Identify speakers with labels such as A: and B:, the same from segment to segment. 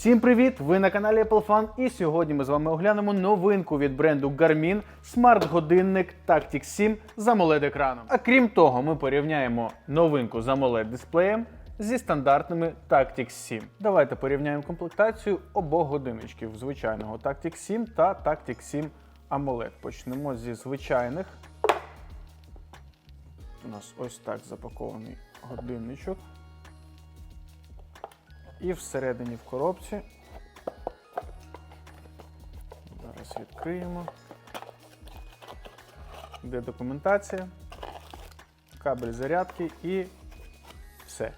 A: Всім привіт! Ви на каналі Apple Fan і сьогодні ми з вами оглянемо новинку від бренду Garmin смарт-годинник Tactix 7 з amoled екраном. А крім того, ми порівняємо новинку з amoled дисплеєм зі стандартними Tactix 7. Давайте порівняємо комплектацію обох годинничків звичайного Tactix 7 та Tactix 7 AMOLED. Почнемо зі звичайних. У нас ось так запакований годинничок. І всередині в коробці. Зараз відкриємо. Де документація, кабель зарядки і все.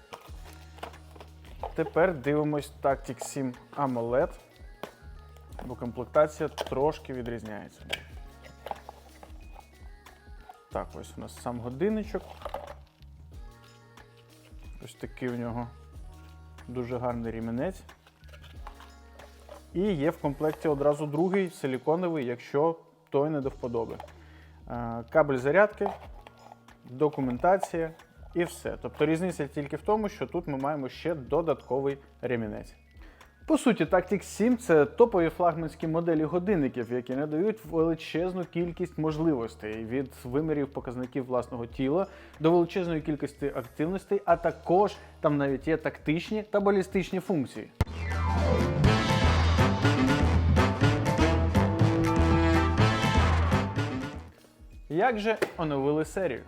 A: Тепер дивимось Tactic 7 AMOLED, бо комплектація трошки відрізняється. Так, ось у нас сам годинничок. Ось такий у нього дуже гарний рімінець. І є в комплекті одразу другий силіконовий, якщо той не до вподоби. Е, Кабель зарядки, документація і все. Тобто різниця тільки в тому, що тут ми маємо ще додатковий ремінець. По суті, Tactix 7 це топові флагманські моделі годинників, які надають величезну кількість можливостей від вимірів показників власного тіла до величезної кількості активностей, а також там навіть є тактичні та балістичні функції. Як же оновили серію?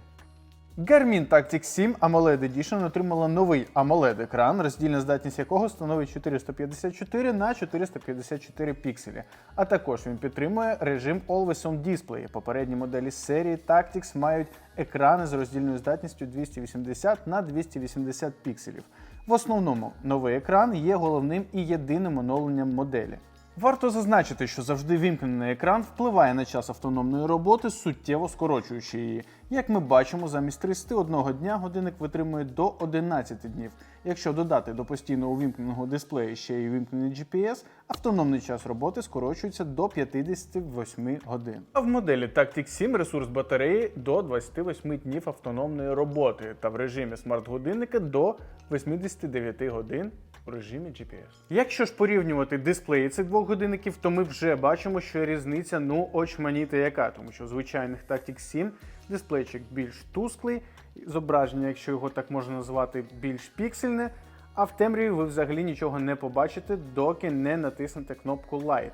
A: Garmin Tactix 7 AMOLED Edition отримала новий AMOLED екран, роздільна здатність якого становить 454 на 454 пікселі. А також він підтримує режим Always On Display. Попередні моделі серії Tactix мають екрани з роздільною здатністю 280 на 280 пікселів. В основному новий екран є головним і єдиним оновленням моделі. Варто зазначити, що завжди вімкнений екран впливає на час автономної роботи, суттєво скорочуючи її. Як ми бачимо, замість 31 дня годинник витримує до 11 днів. Якщо додати до постійно увімкненого дисплею ще й увімкнений GPS, автономний час роботи скорочується до 58 годин. А в моделі Tactix 7 ресурс батареї до 28 днів автономної роботи та в режимі смарт-годинника до 89 годин у режимі GPS. Якщо ж порівнювати дисплеї цих двох годинників, то ми вже бачимо, що різниця ну очманіти яка, тому що в звичайних Tactix 7 дисплейчик більш тусклий, зображення, якщо його так можна назвати, більш піксельне, а в темряві ви взагалі нічого не побачите, доки не натиснете кнопку Light.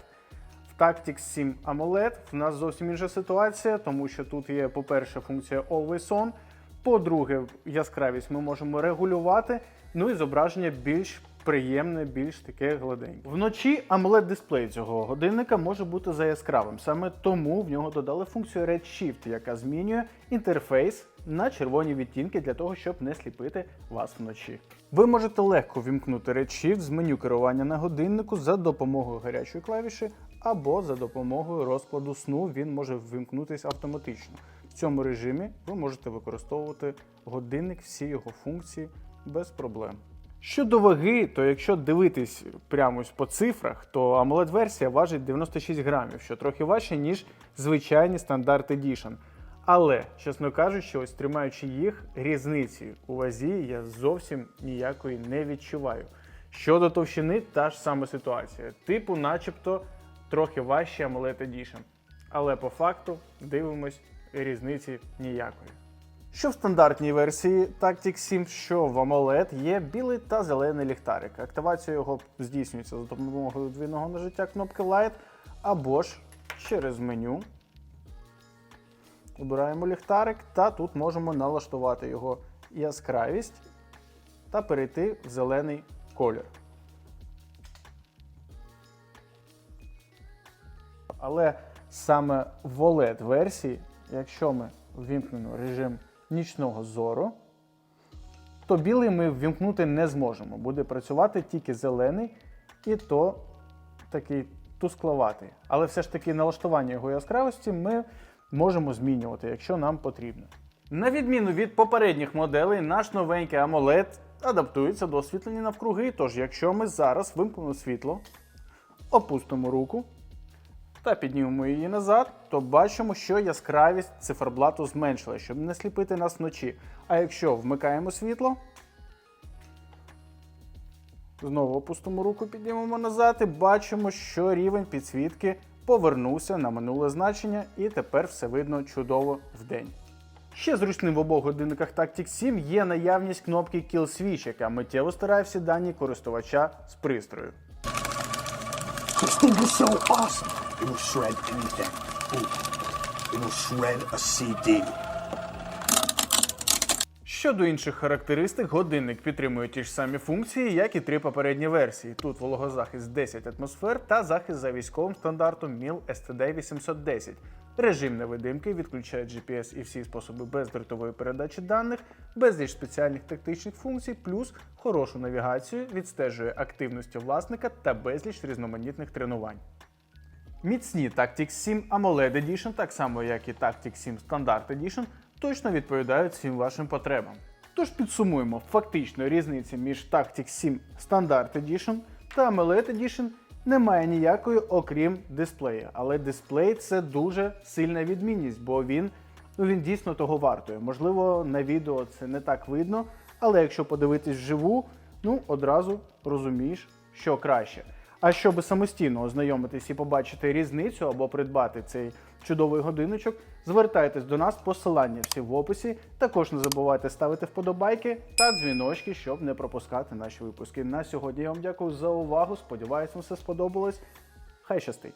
A: В Tactix 7 AMOLED в нас зовсім інша ситуація, тому що тут є, по-перше, функція Always On, по-друге, яскравість ми можемо регулювати, ну і зображення більш приємне, більш таке гладеньке. Вночі amoled дисплей цього годинника може бути за яскравим. Саме тому в нього додали функцію Redshift, яка змінює інтерфейс на червоні відтінки для того, щоб не сліпити вас вночі. Ви можете легко вімкнути Redshift з меню керування на годиннику за допомогою гарячої клавіші або за допомогою розкладу сну він може вимкнутися автоматично. В цьому режимі ви можете використовувати годинник, всі його функції без проблем. Щодо ваги, то якщо дивитись прямо по цифрах, то amoled версія важить 96 грамів, що трохи важче, ніж звичайні стандарт Edition. Але, чесно кажучи, ось тримаючи їх, різниці у вазі я зовсім ніякої не відчуваю. Щодо товщини, та ж сама ситуація. Типу, начебто, трохи важче AMOLED Edition. Але по факту дивимось різниці ніякої. Що в стандартній версії Tactix 7, що в AMOLED є білий та зелений ліхтарик. Активація його здійснюється за допомогою двійного нажиття кнопки Light або ж через меню. Обираємо ліхтарик та тут можемо налаштувати його яскравість та перейти в зелений колір. Але саме в OLED версії, якщо ми ввімкнемо режим нічного зору, то білий ми ввімкнути не зможемо. Буде працювати тільки зелений, і то такий тускловатий. Але все ж таки налаштування його яскравості ми можемо змінювати, якщо нам потрібно. На відміну від попередніх моделей, наш новенький AMOLED адаптується до освітлення навкруги. Тож, якщо ми зараз вимкнемо світло, опустимо руку та піднімемо її назад, то бачимо, що яскравість циферблату зменшила, щоб не сліпити нас вночі. А якщо вмикаємо світло, Знову опустимо руку, піднімемо назад і бачимо, що рівень підсвітки повернувся на минуле значення, і тепер все видно чудово вдень. Ще зручним в обох годинниках Tactic 7 є наявність кнопки Kill Switch, яка миттєво стирає всі дані користувача з пристрою.
B: thing was so awesome. It will shred anything. Ooh. It will shred a CD.
A: Щодо інших характеристик, годинник підтримує ті ж самі функції, як і три попередні версії. Тут вологозахист 10 атмосфер та захист за військовим стандартом MIL STD 810. Режим невидимки відключає GPS і всі способи бездротової передачі даних, безліч спеціальних тактичних функцій, плюс хорошу навігацію, відстежує активності власника та безліч різноманітних тренувань. Міцні Tactics 7 AMOLED Edition, так само як і Tactics 7 Standard Edition, точно відповідають всім вашим потребам. Тож підсумуємо, фактично різниці між Tactics 7 Standard Edition та AMOLED Edition немає ніякої, окрім дисплея. Але дисплей це дуже сильна відмінність, бо він, ну, він дійсно того вартує. Можливо, на відео це не так видно, але якщо подивитись вживу, ну одразу розумієш, що краще. А щоб самостійно ознайомитись і побачити різницю або придбати цей чудовий годиночок, звертайтесь до нас, посилання всі в описі. Також не забувайте ставити вподобайки та дзвіночки, щоб не пропускати наші випуски. На сьогодні я вам дякую за увагу. Сподіваюсь, вам все сподобалось. Хай щастить!